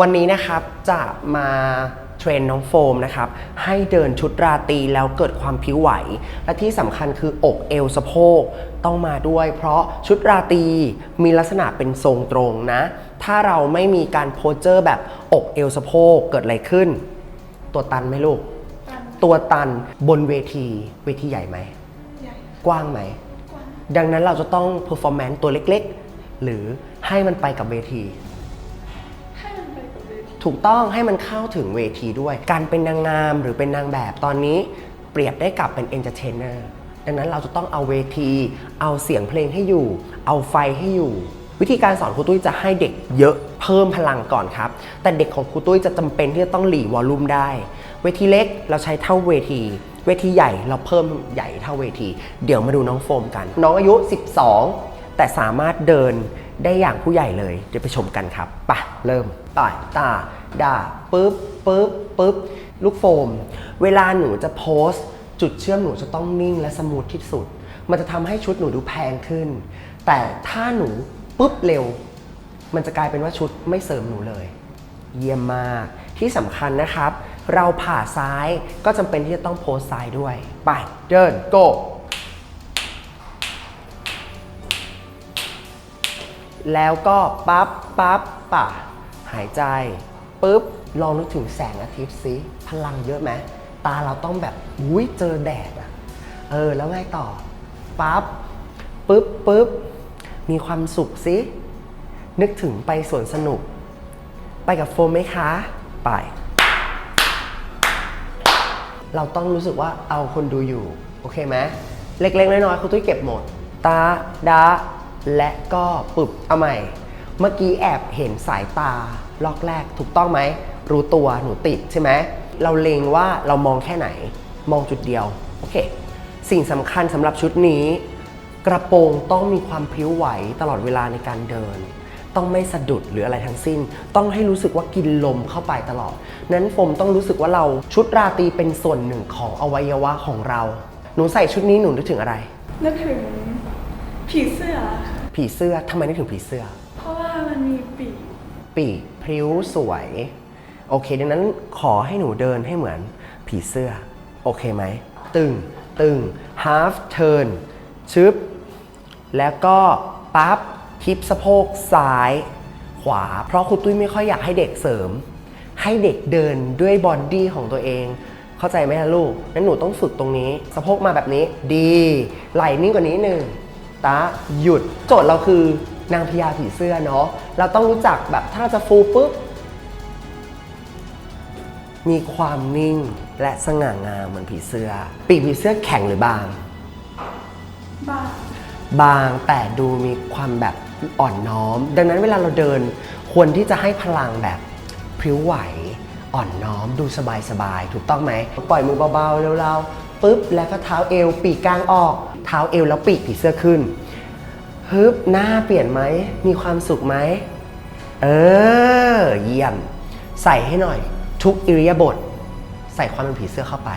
วันนี้นะครับจะมาเทรนน้องโฟมนะครับให้เดินชุดราตรีแล้วเกิดความผิวไหว และที่สำคัญคืออกเอวสะโพกต้องมาด้วย เพราะชุดราตรีมีลักษณะเป็นทรงตรงนะ ถ้าเราไม่มีการโพสเจอร์แบบอกเอวสะโพกเกิดอะไรขึ้น ตัวตันไหมลูก ตัวตันบนเวทีเวทีใหญ่ไหมใหญ่กว้างไหมกว้างดังนั้นเราจะต้อง performance ตัวเล็ก ๆ หรือให้มันไปกับเวที ถูกต้องให้มันเข้าถึงเวทีด้วย การเป็นนางงามหรือเป็นนางแบบตอนนี้เปรียบได้กับเป็นเอนเตอร์เทนเนอร์ดังนั้นเราจะต้องเอาเวที เอาเสียงเพลงให้อยู่ เอาไฟให้อยู่ วิธีการสอนครูตุ้ยจะให้เด็กเยอะเพิ่มพลังก่อนครับ แต่เด็กของครูตุ้ยจะจำเป็นที่จะต้องหลีวอลลุ่มได้ เวทีเล็กเราใช้เท่าเวที เวทีใหญ่เราเพิ่มใหญ่เท่าเวที เดี๋ยวมาดูน้องโฟมกัน น้องอายุ 12 แต่สามารถเดิน ได้อย่างผู้ใหญ่เลย เดี๋ยวไปชมกันครับปะเริ่มต่อยตาด่าปึ๊บปึ๊บปึ๊บลูกโฟม เวลาหนูจะโพสต์ จุดเชื่อมหนูจะต้องนิ่งและสมูทที่สุด มันจะทำให้ชุดหนูดูแพงขึ้น แต่ถ้าหนูปุ๊บเร็ว มันจะกลายเป็นว่าชุดไม่เสริมหนูเลย เยี่ยมมากที่สำคัญนะครับ เราผ่าซ้ายก็จำเป็นที่จะต้องโพสซ้ายด้วย ไป เดินโแล้วก็ปั๊บปั๊บป่ะหายใจปุ๊บลองนึกถึงแสงอาทิตย์สิพลังเยอะไหมตาเราต้องแบบอุ้ยเจอแดดอะเออแล้วไงต่อปั๊บปุ๊บปุ๊บมีความสุขสินึกถึงไปสวนสนุก ไปกับโฟมไหมคะ ไป เราต้องรู้สึกว่าเอาคนดูอยู่ โอเคไหมเล็กๆ น้อยๆคุณตุ้ยเก็บหมด ตาดา และก็ปึบเอาใหม่ เมื่อกี้แอบเห็นสายตาลอกแรกถูกต้องไหม รู้ตัวหนูติดใช่ไหม เราเลงว่าเรามองแค่ไหน มองจุดเดียว โอเค สิ่งสำคัญสำหรับชุดนี้ กระโปรงต้องมีความพริ้วไหวตลอดเวลาในการเดิน ต้องไม่สะดุดหรืออะไรทั้งสิ้น ต้องให้รู้สึกว่ากินลมเข้าไปตลอด นั้นโฟมต้องรู้สึกว่าเราชุดราตรีเป็นส่วนหนึ่งของอวัยวะของเรา หนูใส่ชุดนี้หนูนึกถึงอะไร นึกถึงผีเสื้อค่ะ ผีเสื้อทำไมนึกถึงผีเสื้อ เพราะว่ามันมีปีกปีกพริ้วสวย โอเค ดังนั้นขอให้หนูเดินให้เหมือนผีเสื้อ โอเคไหม ตึง ตึง half turn ชึบ แล้วก็ปั๊บทิปสะโพกซ้าย ขวา เพราะครูตุ้ยไม่ค่อยอยากให้เด็กเสริม ให้เด็กเดินด้วยบอดี้ของตัวเอง เข้าใจไหมล่ะลูกนั้นหนูต้องฝึกตรงนี้ สะโพกมาแบบนี้ ดี ไหล่นิ่งกว่านี้หนึ่ง ตาหยุด โจทย์เราคือนางพญาผีเสื้อเนาะเราต้องรู้จักแบบถ้าเราจะฟูปุ๊บมีความนิ่งและสง่างามเหมือนผีเสื้อ ปีกผีเสื้อแข็งหรือบางบ้าง บางแต่ดูมีความแบบอ่อนน้อม ดังนั้นเวลาเราเดินควรที่จะให้พลังแบบพริ้วไหว อ่อนน้อม ดูสบายๆถูกต้องไหม ปล่อยมือเบาๆเร็วๆปุ๊บแล้วก็เท้าเอว ปีกกลางออก เท้าเอวแล้วปีกผีเสื้อขึ้นฮึบหน้าเปลี่ยนไหม มีความสุขไหม เออ เยี่ยม ใส่ให้หน่อย ทุกอิริยาบถใส่ความเป็นผีเสื้อเข้าไป